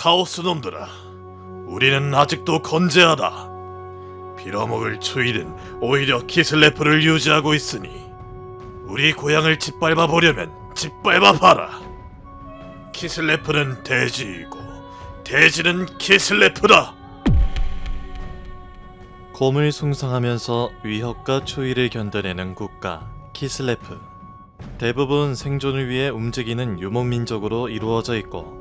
카오스 놈들아, 우리는 아직도 건재하다. 빌어먹을 추일은 오히려 키슬레프를 유지하고 있으니 우리 고향을 짓밟아 보려면 짓밟아 봐라. 키슬레프는 대지이고 대지는 키슬레프다. 곰을 숭상하면서 위협과 추위를 견뎌내는 국가 키슬레프. 대부분 생존을 위해 움직이는 유목민족으로 이루어져 있고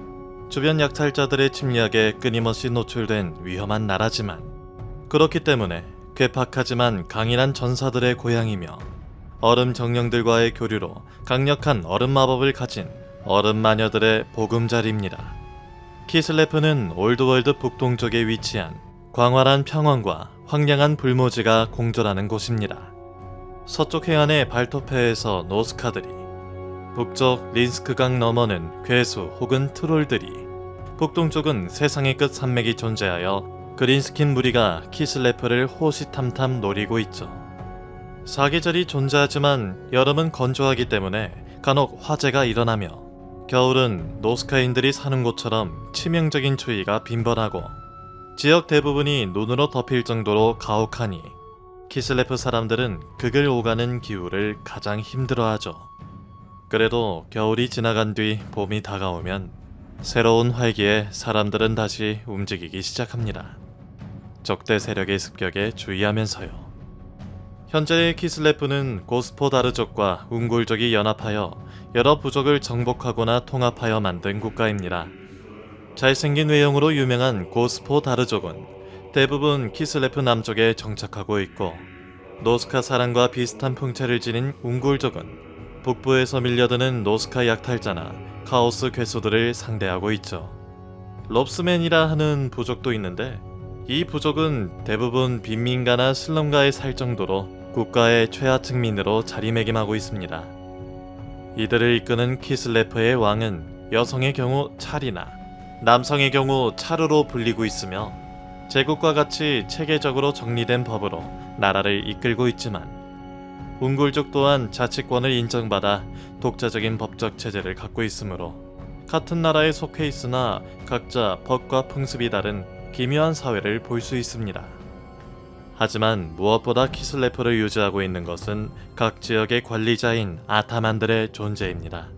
주변 약탈자들의 침략에 끊임없이 노출된 위험한 나라지만 그렇기 때문에 괴팍하지만 강인한 전사들의 고향이며 얼음 정령들과의 교류로 강력한 얼음 마법을 가진 얼음 마녀들의 보금자리입니다. 키슬레프는 올드월드 북동쪽에 위치한 광활한 평원과 황량한 불모지가 공존하는 곳입니다. 서쪽 해안의 발토페에서 노스카들이, 북쪽 린스크강 너머는 괴수 혹은 트롤들이, 북동쪽은 세상의 끝 산맥이 존재하여 그린스킨 무리가 키슬레프를 호시탐탐 노리고 있죠. 사계절이 존재하지만 여름은 건조하기 때문에 간혹 화재가 일어나며 겨울은 노스카인들이 사는 곳처럼 치명적인 추위가 빈번하고 지역 대부분이 눈으로 덮일 정도로 가혹하니 키슬레프 사람들은 극을 오가는 기후를 가장 힘들어하죠. 그래도 겨울이 지나간 뒤 봄이 다가오면 새로운 활기에 사람들은 다시 움직이기 시작합니다. 적대 세력의 습격에 주의하면서요. 현재의 키슬레프는 고스포다르족과 웅굴족이 연합하여 여러 부족을 정복하거나 통합하여 만든 국가입니다. 잘생긴 외형으로 유명한 고스포 다르족은 대부분 키슬레프 남쪽에 정착하고 있고 노스카 사람과 비슷한 풍채를 지닌 웅굴족은 북부에서 밀려드는 노스카 약탈자나 카오스 괴수들을 상대하고 있죠. 롭스맨이라 하는 부족도 있는데 이 부족은 대부분 빈민가나 슬럼가에 살 정도로 국가의 최하층민으로 자리매김하고 있습니다. 이들을 이끄는 키슬레프의 왕은 여성의 경우 찰이나 남성의 경우 차르로 불리고 있으며 제국과 같이 체계적으로 정리된 법으로 나라를 이끌고 있지만 웅굴족 또한 자치권을 인정받아 독자적인 법적 체제를 갖고 있으므로 같은 나라에 속해 있으나 각자 법과 풍습이 다른 기묘한 사회를 볼 수 있습니다. 하지만 무엇보다 키슬레프를 유지하고 있는 것은 각 지역의 관리자인 아타만들의 존재입니다.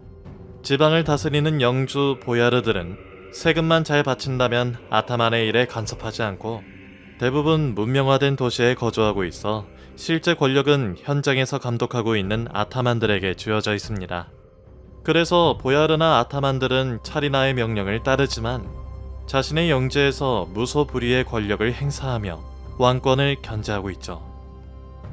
지방을 다스리는 영주 보야르들은 세금만 잘 바친다면 아타만의 일에 간섭하지 않고 대부분 문명화된 도시에 거주하고 있어 실제 권력은 현장에서 감독하고 있는 아타만들에게 주어져 있습니다. 그래서 보야르나 아타만들은 차리나의 명령을 따르지만 자신의 영지에서 무소불위의 권력을 행사하며 왕권을 견제하고 있죠.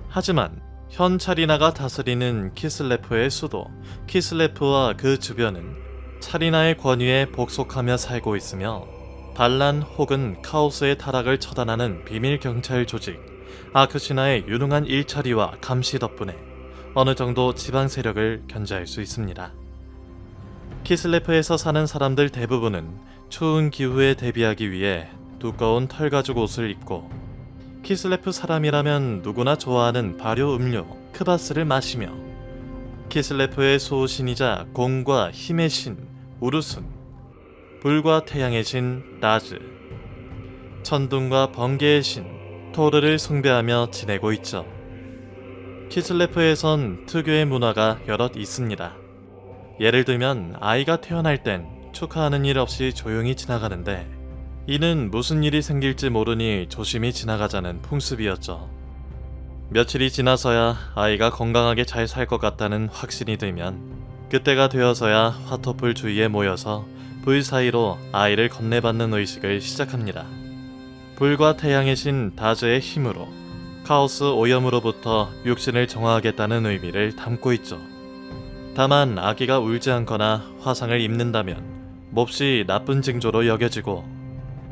하지만 현 차리나가 다스리는 키슬레프의 수도 키슬레프와 그 주변은 차리나의 권위에 복속하며 살고 있으며 반란 혹은 카오스의 타락을 처단하는 비밀 경찰 조직 아크시나의 유능한 일처리와 감시 덕분에 어느 정도 지방 세력을 견제할 수 있습니다. 키슬레프에서 사는 사람들 대부분은 추운 기후에 대비하기 위해 두꺼운 털 가죽 옷을 입고 키슬레프 사람이라면 누구나 좋아하는 발효 음료 크바스를 마시며 키슬레프의 소신이자 공과 힘의 신 우르순 불과 태양의 신 나즈 천둥과 번개의 신 토르를 숭배하며 지내고 있죠. 키슬레프에선 특유의 문화가 여럿 있습니다. 예를 들면 아이가 태어날 땐 축하하는 일 없이 조용히 지나가는데 이는 무슨 일이 생길지 모르니 조심히 지나가자는 풍습이었죠. 며칠이 지나서야 아이가 건강하게 잘 살 것 같다는 확신이 들면 그때가 되어서야 화토풀 주위에 모여서 불 사이로 아이를 건네받는 의식을 시작합니다. 불과 태양의 신 다즈의 힘으로 카오스 오염으로부터 육신을 정화하겠다는 의미를 담고 있죠. 다만 아기가 울지 않거나 화상을 입는다면 몹시 나쁜 징조로 여겨지고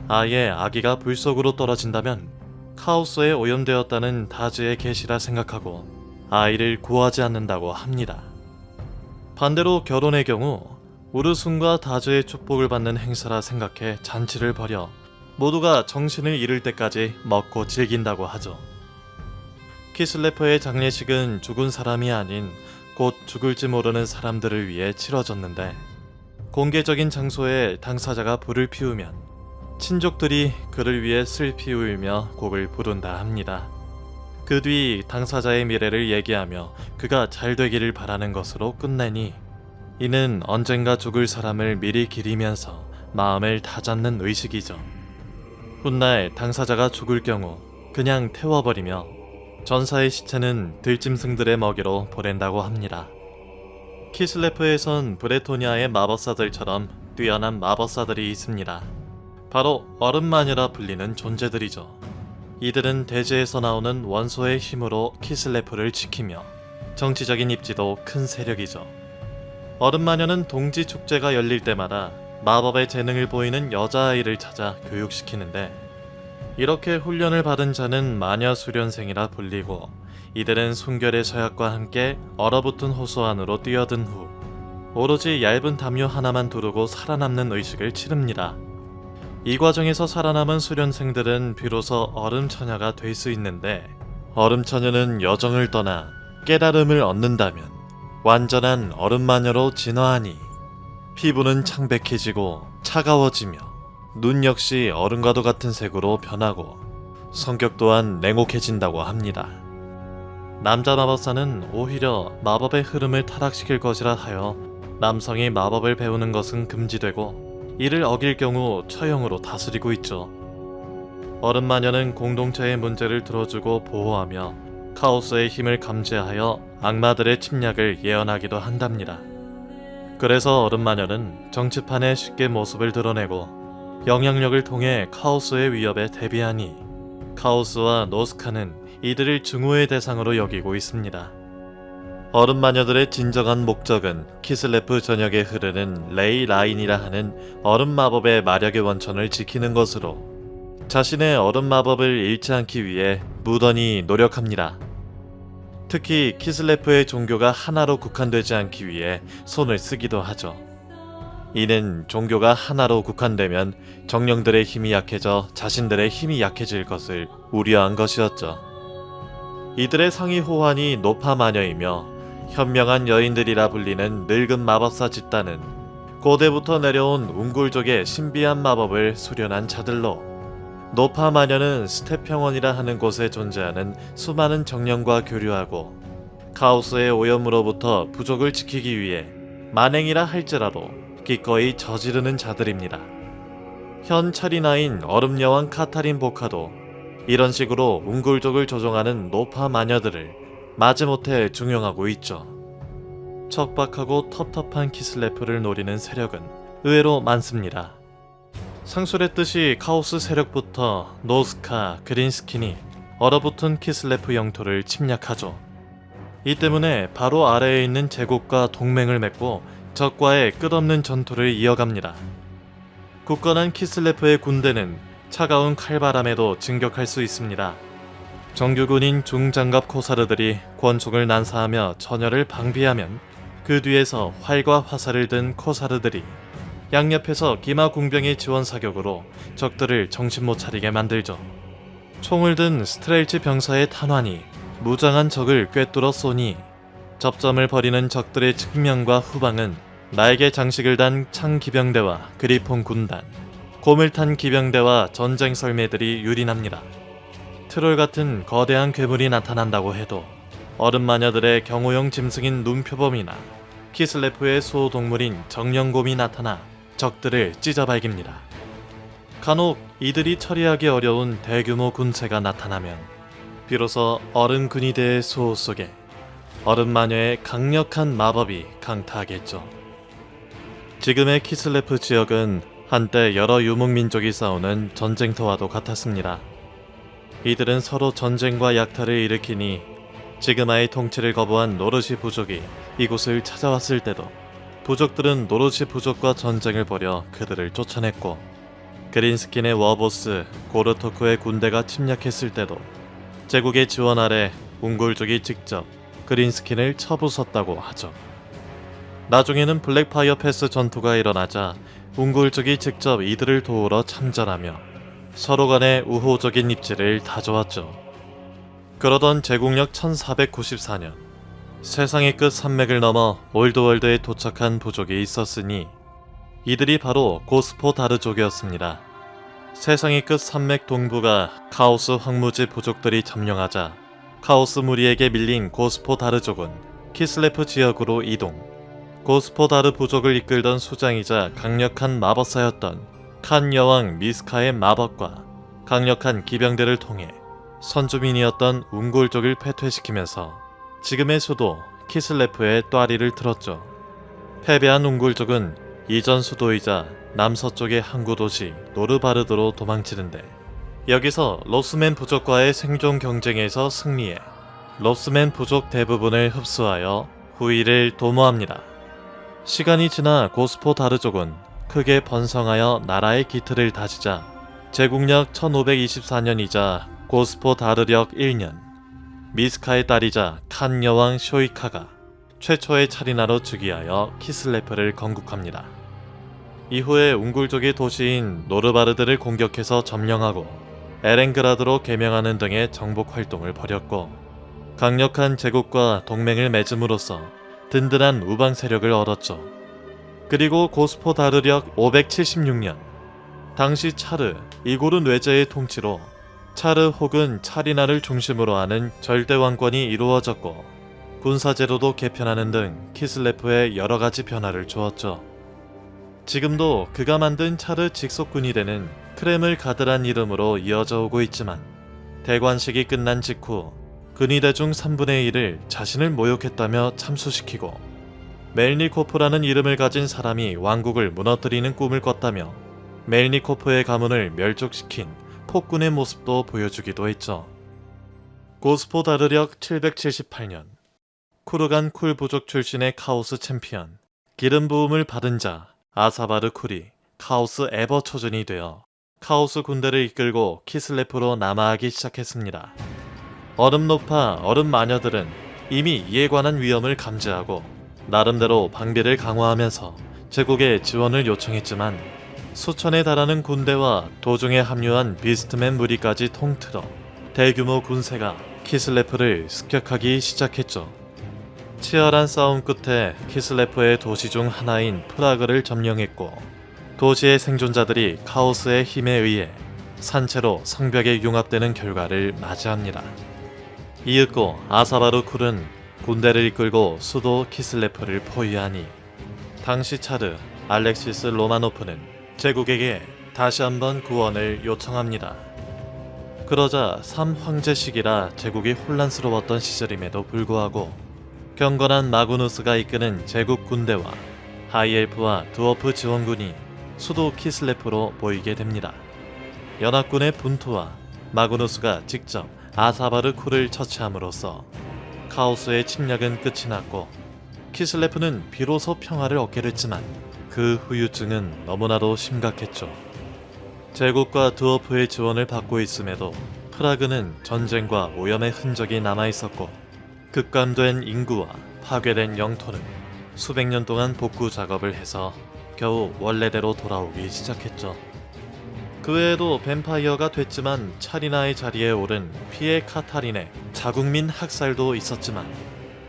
아예 아기가 불 속으로 떨어진다면 카오스에 오염되었다는 다즈의 계시라 생각하고 아이를 구하지 않는다고 합니다. 반대로 결혼의 경우 우르순과 다즈의 축복을 받는 행사라 생각해 잔치를 벌여 모두가 정신을 잃을 때까지 먹고 즐긴다고 하죠. 키슬레퍼의 장례식은 죽은 사람이 아닌 곧 죽을지 모르는 사람들을 위해 치러졌는데 공개적인 장소에 당사자가 불을 피우면 친족들이 그를 위해 슬피 울며 곡을 부른다 합니다. 그 뒤 당사자의 미래를 얘기하며 그가 잘 되기를 바라는 것으로 끝내니 이는 언젠가 죽을 사람을 미리 기리면서 마음을 다잡는 의식이죠. 훗날 당사자가 죽을 경우 그냥 태워버리며 전사의 시체는 들짐승들의 먹이로 보낸다고 합니다. 키슬레프에선 브레토니아의 마법사들처럼 뛰어난 마법사들이 있습니다. 바로 얼음마녀라 불리는 존재들이죠. 이들은 대지에서 나오는 원소의 힘으로 키슬레프를 지키며 정치적인 입지도 큰 세력이죠. 얼음마녀는 동지 축제가 열릴 때마다 마법의 재능을 보이는 여자아이를 찾아 교육시키는데 이렇게 훈련을 받은 자는 마녀 수련생이라 불리고 이들은 순결의 서약과 함께 얼어붙은 호수 안으로 뛰어든 후 오로지 얇은 담요 하나만 두르고 살아남는 의식을 치릅니다. 이 과정에서 살아남은 수련생들은 비로소 얼음 처녀가 될 수 있는데 얼음 처녀는 여정을 떠나 깨달음을 얻는다면 완전한 얼음 마녀로 진화하니 피부는 창백해지고 차가워지며 눈 역시 얼음과도 같은 색으로 변하고 성격 또한 냉혹해진다고 합니다. 남자 마법사는 오히려 마법의 흐름을 타락시킬 것이라 하여 남성이 마법을 배우는 것은 금지되고 이를 어길 경우 처형으로 다스리고 있죠. 얼음 마녀는 공동체의 문제를 들어주고 보호하며 카오스의 힘을 감지하여 악마들의 침략을 예언하기도 한답니다. 그래서 얼음 마녀는 정치판에 쉽게 모습을 드러내고 영향력을 통해 카오스의 위협에 대비하니 카오스와 노스카는 이들을 증오의 대상으로 여기고 있습니다. 얼음 마녀들의 진정한 목적은 키슬레프 전역에 흐르는 레이 라인이라 하는 얼음 마법의 마력의 원천을 지키는 것으로 자신의 얼음 마법을 잃지 않기 위해 무던히 노력합니다. 특히 키슬레프의 종교가 하나로 국한되지 않기 위해 손을 쓰기도 하죠. 이는 종교가 하나로 국한되면 정령들의 힘이 약해져 자신들의 힘이 약해질 것을 우려한 것이었죠. 이들의 상위 호환이 노파 마녀이며 현명한 여인들이라 불리는 늙은 마법사 집단은 고대부터 내려온 웅굴족의 신비한 마법을 수련한 자들로 노파 마녀는 스테평원이라 하는 곳에 존재하는 수많은 정령과 교류하고 카오스의 오염으로부터 부족을 지키기 위해 만행이라 할지라도 기꺼이 저지르는 자들입니다. 현 차리나인 얼음여왕 카타린 보카도 이런 식으로 웅굴족을 조종하는 노파 마녀들을 마지못해 중용하고 있죠. 척박하고 텁텁한 키슬레프를 노리는 세력은 의외로 많습니다. 상술했듯이 카오스 세력부터 노스카, 그린스킨이 얼어붙은 키슬레프 영토를 침략하죠. 이 때문에 바로 아래에 있는 제국과 동맹을 맺고 적과의 끝없는 전투를 이어갑니다. 굳건한 키슬레프의 군대는 차가운 칼바람에도 진격할 수 있습니다. 정규군인 중장갑 코사르들이 권총을 난사하며 전열을 방비하면 그 뒤에서 활과 화살을 든 코사르들이 양옆에서 기마 궁병의 지원 사격으로 적들을 정신 못 차리게 만들죠. 총을 든 스트레일치 병사의 탄환이 무장한 적을 꿰뚫어 쏘니 접점을 벌이는 적들의 측면과 후방은 날개 장식을 단 창 기병대와 그리폰 군단, 곰을 탄 기병대와 전쟁 설매들이 유린합니다. 트롤 같은 거대한 괴물이 나타난다고 해도 얼음 마녀들의 경호용 짐승인 눈표범이나 키슬레프의 수호동물인 정령곰이 나타나 적들을 찢어 발깁니다. 간혹 이들이 처리하기 어려운 대규모 군체가 나타나면 비로소 얼음 근위대의 수호 속에 얼음 마녀의 강력한 마법이 강타하겠죠. 지금의 키슬레프 지역은 한때 여러 유목민족이 싸우는 전쟁터와도 같았습니다. 이들은 서로 전쟁과 약탈을 일으키니 지그마의 통치를 거부한 노르시 부족이 이곳을 찾아왔을 때도 부족들은 노르시 부족과 전쟁을 벌여 그들을 쫓아냈고 그린스킨의 워보스 고르토크의 군대가 침략했을 때도 제국의 지원 아래 웅굴족이 직접 그린스킨을 쳐부쉈다고 하죠. 나중에는 블랙파이어 패스 전투가 일어나자 웅굴족이 직접 이들을 도우러 참전하며 서로 간의 우호적인 입지를 다져왔죠. 그러던 제국력 1494년 세상의 끝 산맥을 넘어 올드월드에 도착한 부족이 있었으니 이들이 바로 고스포 다르족이었습니다. 세상의 끝 산맥 동부가 카오스 황무지 부족들이 점령하자 카오스 무리에게 밀린 고스포 다르족은 키슬레프 지역으로 이동. 고스포 다르 부족을 이끌던 수장이자 강력한 마법사였던 칸 여왕 미스카의 마법과 강력한 기병대를 통해 선주민이었던 웅골족을 패퇴시키면서 지금의 수도 키슬레프의 또아리를 틀었죠. 패배한 웅골족은 이전 수도이자 남서쪽의 항구 도시 노르바르드로 도망치는데 여기서 로스맨 부족과의 생존 경쟁에서 승리해 로스맨 부족 대부분을 흡수하여 후위를 도모합니다. 시간이 지나 고스포 다르족은 크게 번성하여 나라의 기틀을 다지자 제국력 1524년이자 고스포 다르력 1년 미스카의 딸이자 칸 여왕 쇼이카가 최초의 차리나로 즉위하여 키슬레프를 건국합니다. 이후에 웅굴족의 도시인 노르바르드를 공격해서 점령하고 에렌그라드로 개명하는 등의 정복 활동을 벌였고 강력한 제국과 동맹을 맺음으로써 든든한 우방 세력을 얻었죠. 그리고 고스포 다르력 576년 당시 차르 이고르 뇌제의 통치로 차르 혹은 차리나를 중심으로 하는 절대 왕권이 이루어졌고 군사제도도 개편하는 등 키슬레프에 여러 가지 변화를 주었죠. 지금도 그가 만든 차르 직속군이 되는 크렘을 가드란 이름으로 이어져 오고 있지만 대관식이 끝난 직후 근위대 중 3분의 1을 자신을 모욕했다며 참수시키고 멜니코프라는 이름을 가진 사람이 왕국을 무너뜨리는 꿈을 꿨다며 멜니코프의 가문을 멸족시킨 폭군의 모습도 보여주기도 했죠. 고스포 다르력 778년 쿠르간 쿨 부족 출신의 카오스 챔피언 기름 부음을 받은 자 아사바르 쿨이 카오스 에버 초전이 되어 카오스 군대를 이끌고 키슬레프로 남하하기 시작했습니다. 얼음 높아 얼음 마녀들은 이미 이에 관한 위험을 감지하고 나름대로 방비를 강화하면서 제국에 지원을 요청했지만 수천에 달하는 군대와 도중에 합류한 비스트맨 무리까지 통틀어 대규모 군세가 키슬레프를 습격하기 시작했죠. 치열한 싸움 끝에 키슬레프의 도시 중 하나인 프라그를 점령했고 도시의 생존자들이 카오스의 힘에 의해 산채로 성벽에 융합되는 결과를 맞이합니다. 이윽고 아사바르 쿨은 군대를 이끌고 수도 키슬레프를 포위하니 당시 차르 알렉시스 로마노프는 제국에게 다시 한번 구원을 요청합니다. 그러자 삼황제 시기라 제국이 혼란스러웠던 시절임에도 불구하고 경건한 마구누스가 이끄는 제국 군대와 하이엘프와 드워프 지원군이 수도 키슬레프로 모이게 됩니다. 연합군의 분투와 마구누스가 직접 아사바르 쿨을 처치함으로써 카오스의 침략은 끝이 났고 키슬레프는 비로소 평화를 얻게 됐지만 그 후유증은 너무나도 심각했죠. 제국과 드워프의 지원을 받고 있음에도 프라그는 전쟁과 오염의 흔적이 남아 있었고 급감된 인구와 파괴된 영토는 수백 년 동안 복구 작업을 해서 겨우 원래대로 돌아오기 시작했죠. 그 외에도 뱀파이어가 됐지만 차리나의 자리에 오른 피에 카타린의 자국민 학살도 있었지만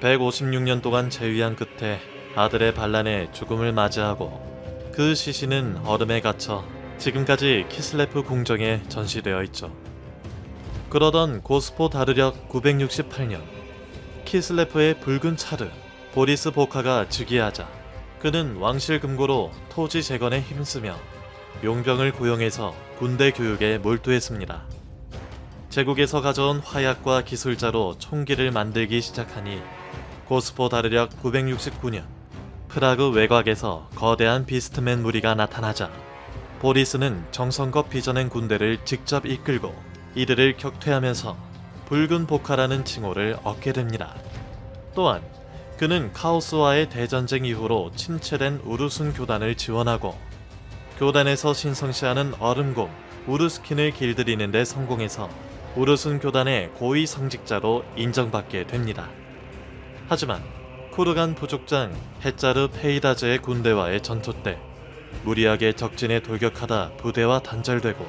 156년 동안 재위한 끝에 아들의 반란에 죽음을 맞이하고 그 시신은 얼음에 갇혀 지금까지 키슬레프 궁정에 전시되어 있죠. 그러던 고스포 다르력 968년 키슬레프의 붉은 차르 보리스 보카가 즉위하자 그는 왕실 금고로 토지 재건에 힘쓰며 용병을 고용해서 군대 교육에 몰두했습니다. 제국에서 가져온 화약과 기술자로 총기를 만들기 시작하니 고스포 다르력 969년 프라그 외곽에서 거대한 비스트맨 무리가 나타나자 보리스는 정성껏 빚어낸 군대를 직접 이끌고 이들을 격퇴하면서 붉은 복화라는 칭호를 얻게 됩니다. 또한 그는 카오스와의 대전쟁 이후로 침체된 우르순 교단을 지원하고 교단에서 신성시하는 얼음곰 우르스킨을 길들이는 데 성공해서 우르순 교단의 고위 성직자로 인정받게 됩니다. 하지만 쿠르간 부족장 헤짜르 페이다즈의 군대와의 전투 때 무리하게 적진에 돌격하다 부대와 단절되고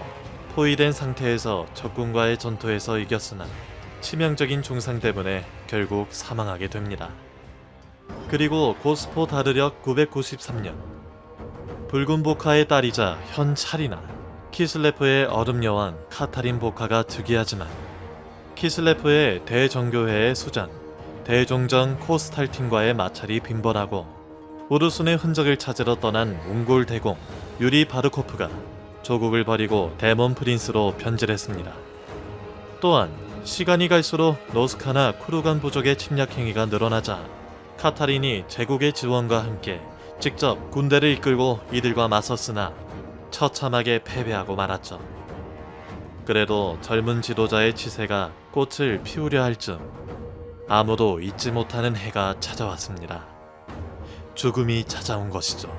포위된 상태에서 적군과의 전투에서 이겼으나 치명적인 중상 때문에 결국 사망하게 됩니다. 그리고 고스포 다르력 993년 붉은 복화의 딸이자 현 차리나 키슬레프의 얼음 여왕 카타린 보카가 즉위하지만 키슬레프의 대정교회의 수장 대종전 코스탈틴과의 마찰이 빈번하고 우르순의 흔적을 찾으러 떠난 몽골 대공 유리 바르코프가 조국을 버리고 데몬 프린스로 변질했습니다. 또한 시간이 갈수록 노스카나 쿠르간 부족의 침략 행위가 늘어나자 카타린이 제국의 지원과 함께 직접 군대를 이끌고 이들과 맞섰으나 처참하게 패배하고 말았죠. 그래도 젊은 지도자의 치세가 꽃을 피우려 할 즈음 아무도 잊지 못하는 해가 찾아왔습니다. 죽음이 찾아온 것이죠.